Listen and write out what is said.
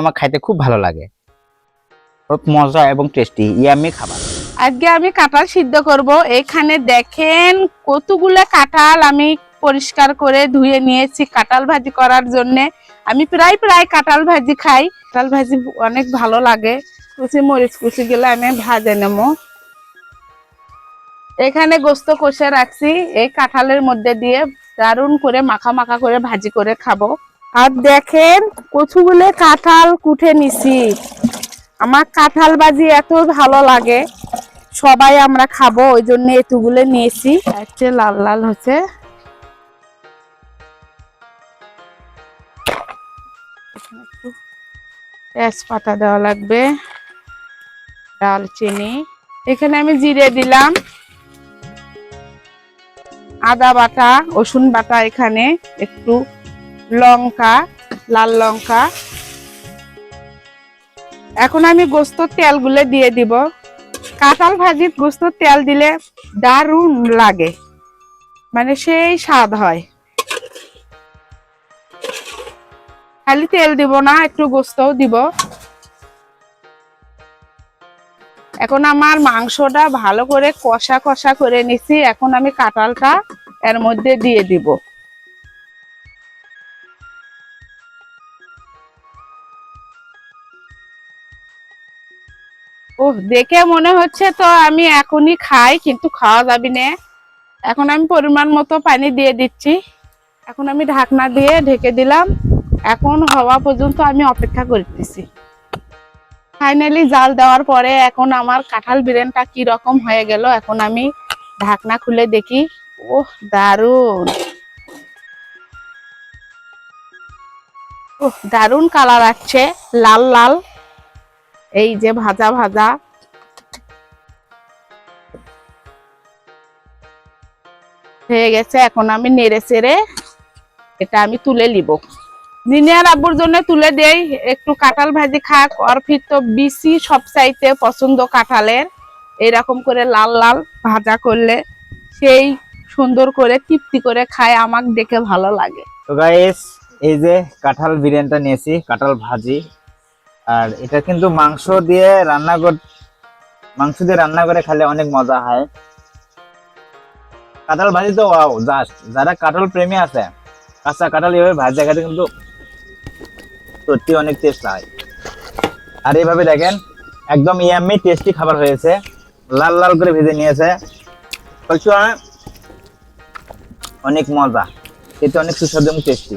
আমার খাইতে খুব ভালো লাগে। মজা এবং টেস্টি ইয়ামি খাবার। আজকে আমি কাঁঠাল সিদ্ধ করব। এখানে দেখেন কতগুলো কাঁঠাল আমি পরিষ্কার করে ধুয়ে নিয়েছি কাঁঠাল ভাজি করার জন্য। আমি প্রায় প্রায় কাঁঠাল ভাজি খাই। কাঁঠাল ভাজি অনেক ভালো লাগে। কুচি মরিচ কুচি গুলো আমি ভাজে নেব। এখানে গোস্ত কষে রাখছি। এই কাঁঠালের মধ্যে দিয়ে দারুণ করে মাখা মাখা করে ভাজি করে খাব। আর দেখেন, কচুগুলো কাঁঠাল কুঠে নিছি। আমার কাঁঠাল বাজি এত ভালো লাগে, সবাই আমরা খাব, ওই জন্য এতগুলো নিয়েছি। লাল লাল হচ্ছে। তেজপাতা দেওয়া লাগবে দালচিনি এখানে আমি জিরে দিলাম, আদা বাটা, রসুন বাটা এখানে একটু লঙ্কা, লাল লঙ্কা। এখন আমি গোস্তর তেলগুলো দিয়ে দিব। কাঁঠাল ভাজির গোস্তর তেল দিলে দারুণ লাগে। মানে সেই স্বাদ হয়। খালি তেল দিব না, একটু গোস্তও দিব। এখন আমার মাংসটা ভালো করে কষা কষা করে নিছি। এখন আমি কাঁঠালটা এর মধ্যে দিয়ে দিব। ওহ দেখে মনে হচ্ছে তো আমি এখনই খাই, কিন্তু খাওয়া যাবে না। এখন আমি পরিমাণ মতো পানি দিয়ে দিচ্ছি। এখন আমি ঢাকনা দিয়ে ঢেকে দিলাম। এখন হওয়া পর্যন্ত আমি অপেক্ষা করতেছি। ফাইনালি জাল দেওয়ার পরে এখন আমার কাঁঠাল বিরিয়ানিটা কি রকম হয়ে গেল, এখন আমি ঢাকনা খুলে দেখি। ওহ দারুণ। ওহ দারুণ কালার আসছে, লাল লাল। এই যে ভাজা ভাজা। হয়ে গেছে, এখন আমি নেড়ে চেড়ে এটা আমি তুলে নিব। দিনিয়ার আব্বুর জন্য তুলে দেই, একটু কাঁঠাল ভাজি খাক, আর ফির তো বিসি সব চাইতে পছন্দ কাঁঠালের। এরকম করে লাল লাল ভাজা করলে সেই সুন্দর করে তৃপ্তি করে খায়, আমাকে দেখে ভালো লাগে। এই যে কাঁঠাল বিরিয়ানিটা নিয়েছি, কাঁঠাল ভাজি। আর এটা কিন্তু মাংস দিয়ে রান্না কর মাংস দিয়ে রান্না করে খেলে অনেক মজা হয়। কাঁঠাল ভাজি তো ওয়াও জাস্ট যারা কাঁঠাল প্রেমী আছে, কাঁচা কাঁঠাল এভাবে ভাজা খেতে কিন্তু সত্যি অনেক টেস্ট হয়। আর এইভাবে দেখেন, একদম ইয়ামি টেস্টি খাবার হয়েছে। লাল লাল করে ভেজে নিয়েছে। অনেক মজা। খেতে অনেক সুস্বাদু এবং টেস্টি